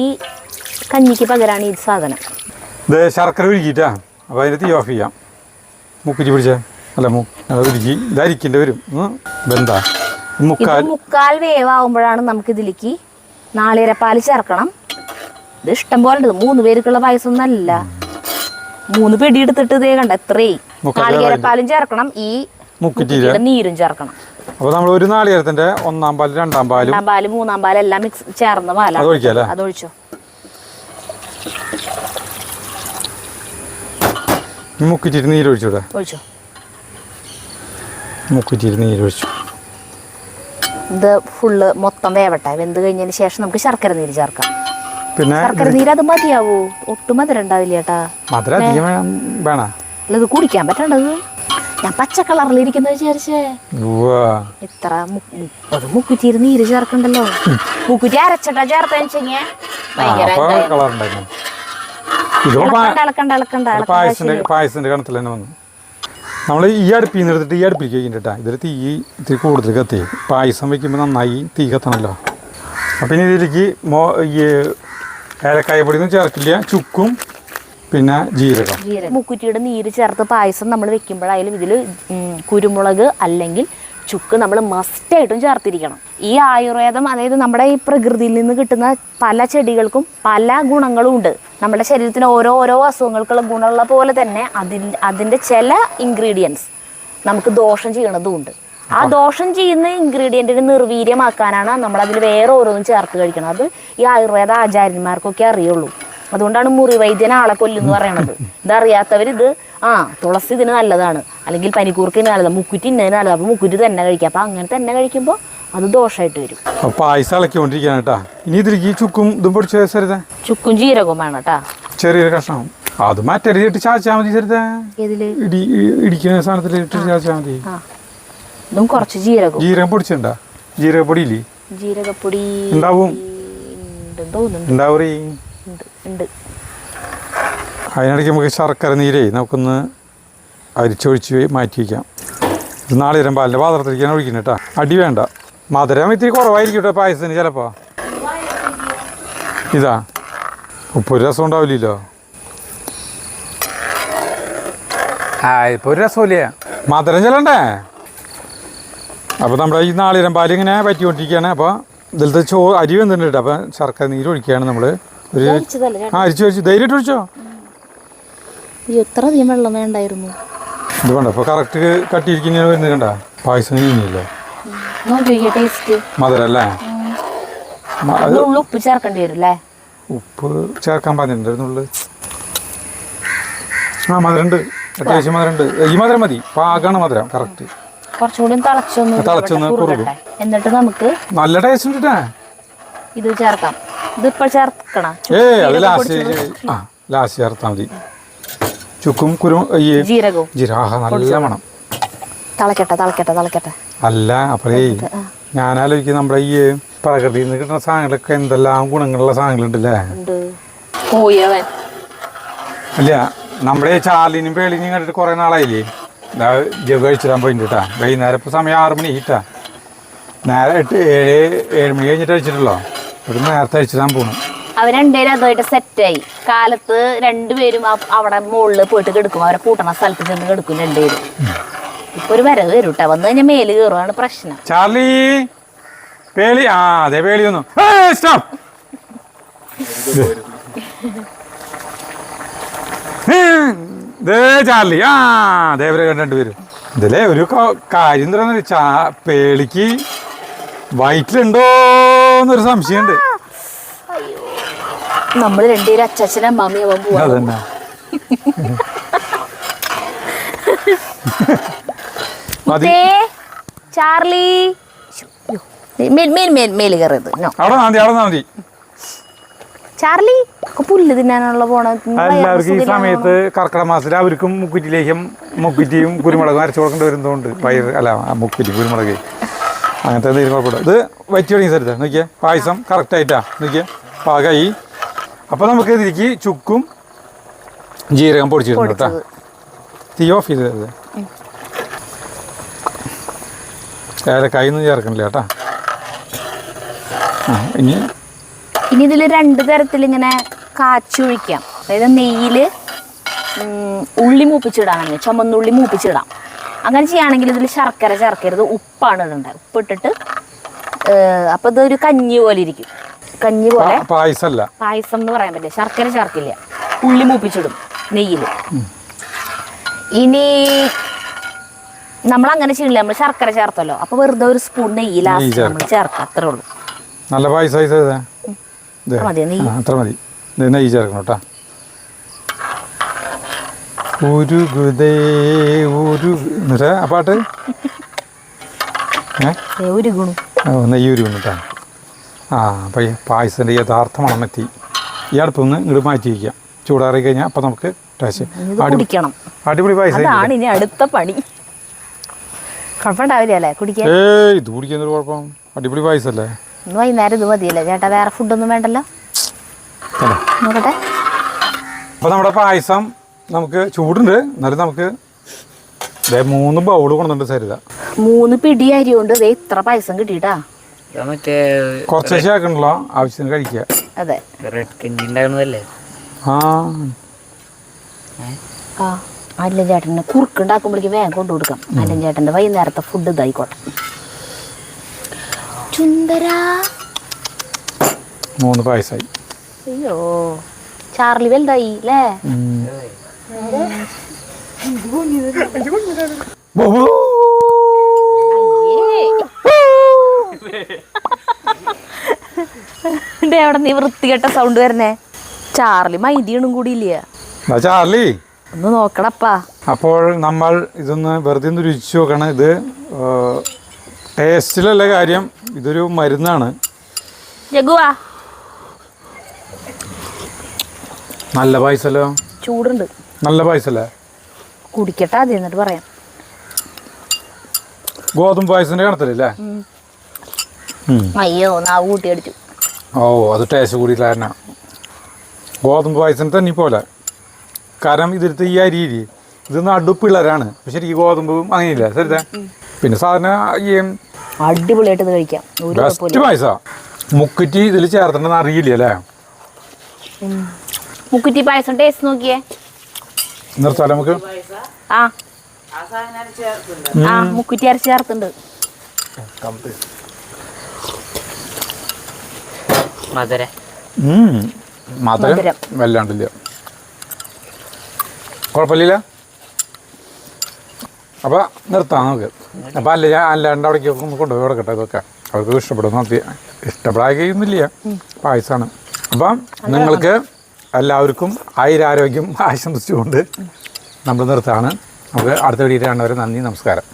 കഞ്ഞിക്ക് പകരാണ് ഈ സാധനം. ഇത് ശർക്കര ഉരുക്കിയിട്ടാ. അപ്പോൾ അതിന് തീ ഓഫ് ചെയ്യാം. മുക്കുറ്റി പിടിച്ചേ. അല്ല മൂ ഉരുക്കി. ഇതായിരിക്കേണ്ടി വരും. ബന്ധാ മുക്കാൽ മുക്കാൽ വേവാകുമ്പോഴാണ് നമുക്ക് ഇതിലേക്ക് നാളികേരപ്പാൽ ചേർക്കണം. ഇത് ഇഷ്ടം പോലെ ഉണ്ട്. മൂന്ന് പേർക്കുള്ള പായസം ഒന്നല്ല മൂന്ന് പിടി എടുത്തിട്ട് ഇതേ കണ്ട? എത്രേ നാളികേരപ്പാലും ചേർക്കണം. ഈ നീരും ചേർക്കണം. അപ്പൊ നമ്മൾ ഒരു നാളികേരത്തിന്റെ ഒന്നാം പാൽ രണ്ടാം പാലും രണ്ടാം പാൽ മൂന്നാം പാൽ എല്ലാം മിക്സ് ചേർന്ന പാലാണ് അല്ലേ അതൊഴിച്ചോ ഈ മുക്കുറ്റിയിട്ട് നീരൊഴിച്ചൂടെ. ഒഴിച്ചോ. മുക്കുറ്റിയിട്ട് നീരൊഴിച്ചു. ഇത് ഫുള്ള് മൊത്തം വേവട്ടെ. വെന്ത് കഴിഞ്ഞതിന് ശേഷം നമുക്ക് ശർക്കര നീര് ചേർക്കാം. പിന്നെ ശർക്കര നീര് അത് മതിയാവോ. ഒട്ടും മധുരം ഉണ്ടാവില്ല ചേട്ടാ. മധുരം അധികം വേണ അല്ല ഇത് കുടിക്കാൻ പറ്റണ്ടത് ഞാൻ പച്ച കളറിൽ ഇരിക്കുന്ന വിചാരിച്ചേ. ഇത്ര മുപ്പത് മുക്കുറ്റിയിൽ നീര് ചേർക്കണ്ടല്ലോ. മുക്കുറ്റി അരച്ചട്ടാ ചേർത്തേ ഭയങ്കര പായസിന്റെ പായസത്തിന്റെ കണത്തിൽ തന്നെ വന്നു. നമ്മൾ ഈ അടുപ്പിൽ നിന്ന് എടുത്തിട്ട് ഈ അടുപ്പിലേക്ക് കഴിഞ്ഞിട്ടാ. ഇതിൽ തീ ഇത്തിരി കൂടുതൽ കത്തി. പായസം വെക്കുമ്പോൾ നന്നായി തീ കത്തണമല്ലോ അപ്പം ഇനി ഇതിലേക്ക് മോ ഈ ഏലക്കായ പൊടിയൊന്നും ചേർക്കില്ല. ചുക്കും പിന്നെ ജീരകം. മുക്കുറ്റിയുടെ നീര് ചേർത്ത് പായസം നമ്മൾ വെക്കുമ്പോഴായാലും ഇതിൽ കുരുമുളക് അല്ലെങ്കിൽ ചുക്ക് നമ്മൾ മസ്റ്റായിട്ടും ചേർത്തിരിക്കണം. ഈ ആയുർവേദം അതായത് നമ്മുടെ ഈ പ്രകൃതിയിൽ നിന്ന് കിട്ടുന്ന പല ചെടികൾക്കും പല ഗുണങ്ങളും ഉണ്ട്. നമ്മുടെ ശരീരത്തിന് ഓരോ ഓരോ അസുഖങ്ങൾക്കുള്ള ഗുണമുള്ള പോലെ തന്നെ അതിൽ അതിന്റെ ചില ഇൻഗ്രീഡിയൻസ് നമുക്ക് ദോഷം ചെയ്യണതും ഉണ്ട്. ആ ദോഷം ചെയ്യുന്ന ഇൻഗ്രീഡിയന്റിനെ നിർവീര്യമാക്കാനാണ് നമ്മൾ അതിൽ വേറെ ഓരോന്നും ചേർത്ത് കഴിക്കണം. അത് ഈ ആയുർവേദ ആചാര്യന്മാർക്കൊക്കെ അറിയുള്ളൂ. അതുകൊണ്ടാണ് മുറി വൈദ്യൻ ആളെ കൊല്ലുന്നു പറയണത്. ഇതറിയാത്തവർ ഇത് ആ തുളസി ഇതിന് നല്ലതാണ്. അല്ലെങ്കിൽ പനിക്കൂർക്കിന് നല്ലതാണ്. മുക്കുറ്റി ഇന്നതിന് നല്ലതാണ്. അപ്പോൾ മുക്കുറ്റി തന്നെ കഴിക്കുക അപ്പോൾ അങ്ങനെ തന്നെ കഴിക്കുമ്പോൾ അത് ദോഷമായിട്ട് വരും. പായസം ഇളക്കിക്കൊണ്ടിരിക്കുകയാണ് കേട്ടാ. ഇനി ഇതിലേക്ക് ചുക്കും ഇതും പൊടിച്ച് സരിത ചുക്കും ജീരകവും വേണം കേട്ടാ. ചെറിയൊരു കഷ്ണം. അത് മറ്റരിയിട്ട് ചാച്ചാൽ മതി സരിത ഇടി ഇടിക്കുന്ന സാധനത്തിൽ ഇട്ട് ചാച്ചാൽ മതി. ഇതും കുറച്ച് ജീരകം ജീരകം പൊടിച്ചിട്ടുണ്ടാ? ജീരകപ്പൊടിയില്ലേ ജീരകപ്പൊടി ഉണ്ടാവും. തോന്നുന്നുണ്ട് ഉണ്ട് അതിനിടയ്ക്ക് നമുക്ക് ശർക്കര നീരേ നമുക്കൊന്ന് അരിച്ചൊഴിച്ച് മാറ്റി വയ്ക്കാം നാളെ നാളികേരം പാലിന്റെ പാത്രത്തിലേക്കാണ് ഒഴിക്കുന്നത് കേട്ടോ. അടി വേണ്ട. മധുരം ഇത്തിരി കുറവായിരിക്കും കേട്ടോ പായസത്തിന് ചിലപ്പോൾ ഇതാ. ഉപ്പ് ഒരു രസം ഉണ്ടാവില്ലല്ലോ. ആ ഇപ്പോൾ ഒരു രസമില്ല മധുരം ചെല്ലണ്ടേ? അപ്പോൾ നമ്മുടെ ഈ നാളിരം പാൽ ഇങ്ങനെ പറ്റിക്കൊണ്ടിരിക്കുകയാണ് അപ്പോൾ ഇതിലത്തെ ചോ അരി വന്നിട്ടുണ്ട് അപ്പോൾ ശർക്കര നീര് ഒഴിക്കുകയാണ് നമ്മൾ ഒരു ആ അരിച്ചു അരിച്ചു ധൈര്യമായിട്ട് ഒഴിച്ചോ? അയ്യോ, ഇത്ര അധികം വെള്ളം വേണ്ടായിരുന്നു. ഇത് വേണ്ട. അപ്പോൾ കറക്റ്റ് കട്ടിയിരിക്കുന്ന വരുന്നത് പായസം കഴിഞ്ഞില്ലേ? ടേസ്റ്റ് മധുരം അല്ലേ ഉപ്പ് ചേർക്കേണ്ടി വരും ഉപ്പ് ചേർക്കാൻ പറഞ്ഞിട്ടുണ്ടായിരുന്നുള്ളു ആ മധുരമുണ്ട് അത്യാവശ്യം മധുരമുണ്ട് ഈ മധുരം മതി. പാകാണ് മധുരം കറക്റ്റ് കുറച്ചുകൂടി തിളച്ചൊന്ന് തിളച്ചൊന്ന് ഇവിടെ എന്നിട്ട് നമുക്ക് നല്ല ടേസ്റ്റ് ഉണ്ട്. ഇത് ചേർക്കാം. ഇതിപ്പോ ചേർക്കണം. ഏ അത് ലാസ്റ്റ് ആ ലാസ്റ്റ് ചേർത്താൽ മതി. ചുക്കും കുരു ജീരകവും. ജീരക നല്ല മണം. തിളക്കട്ടെ തിളക്കട്ടെ തിളക്കട്ടെ. അല്ല അപ്പോഴേ ഞാനാലോചിക്കും നമ്മുടെ ഈ പ്രകൃതിയിൽ നിന്ന് കിട്ടുന്ന സാധനങ്ങളൊക്കെ എന്തെല്ലാം ഗുണങ്ങളുള്ള സാധനങ്ങളുണ്ടല്ലേ? അല്ല നമ്മുടെ ഈ ചാർലിനും പേളിനും കണ്ടിട്ട് കുറേ നാളായില്ലേ? ജവ് ജഗ് കഴിച്ചിടാൻ പോയിട്ടാ കേട്ടാ വൈകുന്നേരം ഇപ്പോൾ സമയം ആറ് മണി ഹിറ്റാ. നേരെ എട്ട് ഏഴ് ഏഴ് മണി കഴിഞ്ഞിട്ട് കഴിച്ചിട്ടുള്ളോ? ഇവിടെ നേരത്തെ കഴിച്ചിടാൻ പോണു. അവർ രണ്ടുപേരും അതുമായിട്ട് സെറ്റായി കാലത്ത് രണ്ടുപേരും അവിടെ മുകളിൽ പോയിട്ട് കിടക്കും. അവരെ കൂട്ടണ സ്ഥലത്ത് ചെന്ന് കിടക്കും രണ്ടുപേരും. ഇപ്പൊ ഒരു വരവ് വരും കേട്ടോ വന്നു കഴിഞ്ഞാൽ മേൽ കയറുവാണ് പ്രശ്നം. ചാർലി! പേളി ആ അതെ പേളി ഒന്നു ചാർലി. ആ ദേവരെ വരും ഇതിലെ ഒരു കാര്യം എന്താണെന്ന് ചാ പേളിക്ക് വയറ്റിലുണ്ടോ എന്നൊരു സംശയമുണ്ട്. നമ്മൾ രണ്ടുപേരും അച്ഛനും അമ്മാമിയാവാൻ പോവാ. അതന്നെ. മതി. ചാർലി. മേൽ മേൽ മേൽ മേൽ കയറരുത്. അവിടെ മതി അവിടെ മതി. ചാർലി പുല്ല് തിന്നാനുള്ള പോണ എല്ലാവർക്കും ഈ സമയത്ത് കർക്കിടക മാസത്തിൽ അവർക്കും മുക്കുറ്റിലേക്കും മുക്കുറ്റിയും കുരുമുളകും അരച്ചു കൊടുക്കേണ്ടി വരുന്നതുകൊണ്ട് പയർ അല്ല മുക്കുറ്റി കുരുമുളക് അങ്ങനത്തെ എന്തെങ്കിലും കുഴപ്പമില്ല ഇത് വറ്റി തുടങ്ങി സ്ഥലത്ത് നോക്കിയേ. പായസം കറക്റ്റായിട്ടാ നോക്കിയേ. പാകമായി. അപ്പോൾ നമുക്ക് ഇതിലേക്ക് ചുക്കും ജീരകം പൊടിച്ചിട്ടുണ്ട് കേട്ടോ. തീ ഓഫ് ചെയ്ത് തരുത് കൈന്ന് ചേർക്കണില്ല കേട്ടാ. ഇനി ഇനി ഇതിൽ രണ്ട് തരത്തിൽ ഇങ്ങനെ കാച്ചൊഴിക്കാം അതായത് നെയ്യിൽ ഉള്ളി മൂപ്പിച്ചിടാണെങ്കിൽ ചുമന്നുള്ളി മൂപ്പിച്ചിടാം. അങ്ങനെ ചെയ്യുകയാണെങ്കിൽ ഇതിൽ ശർക്കര ചേർക്കരുത്. ഉപ്പാണ് ഇടേണ്ടത്. ഉപ്പിട്ടിട്ട് ഇട്ടിട്ട് അപ്പൊ ഇതൊരു കഞ്ഞി പോലെ ഇരിക്കും. കഞ്ഞി പോലെ പായസമല്ല പായസം എന്ന് പറയാൻ പറ്റില്ല. ശർക്കര ചേർക്കില്ല. ഉള്ളി മൂപ്പിച്ചിടും നെയ്യിൽ ഇനി നമ്മൾ അങ്ങനെ ചെയ്യില്ല നമ്മൾ ശർക്കര ചേർത്തല്ലോ അപ്പൊ വെറുതെ ഒരു സ്പൂൺ നെയ്യ് ലാസ്റ്റ് നമ്മൾ ചേർക്കാം. അത്രേ ഉള്ളൂ. നല്ല പായസ ഇത് അത്ര മതി നെയ്യ്. ചേർക്കണം കേട്ടോ ഉരുകുതേ ഉരു ആ പാട്ട്? ഗുണം. നെയ്യ് ഉരുകുന്നു കേട്ടോ ആ അപ്പം ഈ പായസത്തിന്റെ യഥാർത്ഥ മണമെത്തി ഈ അടുപ്പ് നിന്ന് ഇങ്ങോട്ട് മാറ്റി വയ്ക്കാം ചൂടാറി കഴിഞ്ഞാൽ അപ്പം നമുക്ക് ടേസ്റ്റ് അടിപൊളി പായസം അടുത്ത പണി. കുഴപ്പമുണ്ടാവില്ല അല്ലേ കുടിക്കാൻ? ഏയ് ഇത് കുടിക്കുന്നൊരു കുഴപ്പം. അടിപൊളി പായസല്ലേ? ഇന്ന് വൈകുന്നേരം ഇത് മതിയല്ലേ? ചേട്ടാ വേറെ ഫുഡൊന്നും വേണ്ടല്ലോ? നോക്കട്ടെ. അപ്പോൾ നമ്മുടെ പായസം നമുക്ക് ചൂടുണ്ട്. എന്നാലും നമുക്ക് ദേ മൂന്ന് ബൗൾ കൊണ്ടുണ്ട് സരിത. മൂന്ന് പിടി അരി കൊണ്ട് ദേ ഇത്ര പായസം കിട്ടിയിട്ടാ മറ്റേ കുറച്ച് ശേഷമാക്കണല്ലോ ആവശ്യത്തിന് കഴിക്കുക. അതെ. റെഡ് കഞ്ഞി ഉണ്ടാകുന്നതല്ലേ ആ. ആ. അല്ലൻ ചേട്ടന് കുറുക്കുണ്ടാക്കുമ്പോഴേക്ക് വേഗം കൊണ്ടു കൊടുക്കാം. അല്ലൻ ചേട്ടന്റെ വൈകുന്നേരത്തെ ഫുഡ് ഇതായിക്കോട്ടെ. ചുന്ദരാ മൂന്ന് പായസായി. അയ്യോ ചാർലി വലുതായി അല്ലേ അവിടെ എവിടെ നീ വൃത്തികെട്ട സൗണ്ട് വരുന്നേ. ചാർലി മൈദിയണും കൂടി ഇല്ല ചാർലി. ഒന്ന് നോക്കണപ്പാ. അപ്പോൾ നമ്മൾ ഇതൊന്ന് വെറുതെ ഒന്ന് രുചിച്ച് നോക്കണം. ഇത് ടേസ്റ്റിലല്ല കാര്യം ഇതൊരു മരുന്നാണ്. ജഗുവാ നല്ല പായസല്ലോ ചൂടുണ്ട്. നല്ല പായസല്ലേ കുടിക്കട്ടെ ആദ്യം എന്നിട്ട് പറയാം. ഗോതമ്പ് പായസത്തിന്റെ കണത്തിലല്ലേ അയ്യോ നാവ് കൂട്ടി അടിച്ചു. ഓ അത് ടേസ്റ്റ് കൂടിയില്ല ഗോതമ്പ് പായസം തന്നെ പോലെ കാരണം ഇതിലത്തെ ഈ അരി ഇല്ലേ, ഇത് നടുപ്പിള്ളരാണ് പിള്ളേരാണ്. പക്ഷെ ഈ ഗോതമ്പും അങ്ങനെയില്ല. സരിത? പിന്നെ സാധാരണ ഈ അടിപൊളിയായിട്ട് കഴിക്കാം. ബെസ്റ്റ് പായസ. മുക്കുറ്റി ഇതിൽ ചേർത്തിട്ടുണ്ടെന്ന് അറിയില്ല അല്ലേ? മുക്കുറ്റി പായസം ടേസ്റ്റ് നോക്കിയേ. നിർത്താലോ നമുക്ക്? ആ. ആ മുക്കുറ്റി അരച്ച് ചേർത്തുണ്ട്. മധുരം മധുരം. വല്ലാണ്ടില്ല. കുഴപ്പമില്ല അപ്പോൾ നിർത്താം നമുക്ക്. അപ്പോൾ അല്ല ഞാൻ അല്ലാണ്ട് അവിടേക്ക് ഒന്ന് കൊണ്ടുപോയി കൊടുക്കട്ടെ ഇതൊക്കെ. അവർക്ക് ഇഷ്ടപ്പെടും ഇഷ്ടപ്പെടാകുന്നില്ല പായസമാണ് അപ്പം നിങ്ങൾക്ക് എല്ലാവർക്കും ആയിരാരോഗ്യം ആശംസിച്ചുകൊണ്ട് നമ്മൾ നിർത്താണ്. നമുക്ക് അടുത്ത വീഡിയോ കാണുന്നവരെ നന്ദി നമസ്കാരം.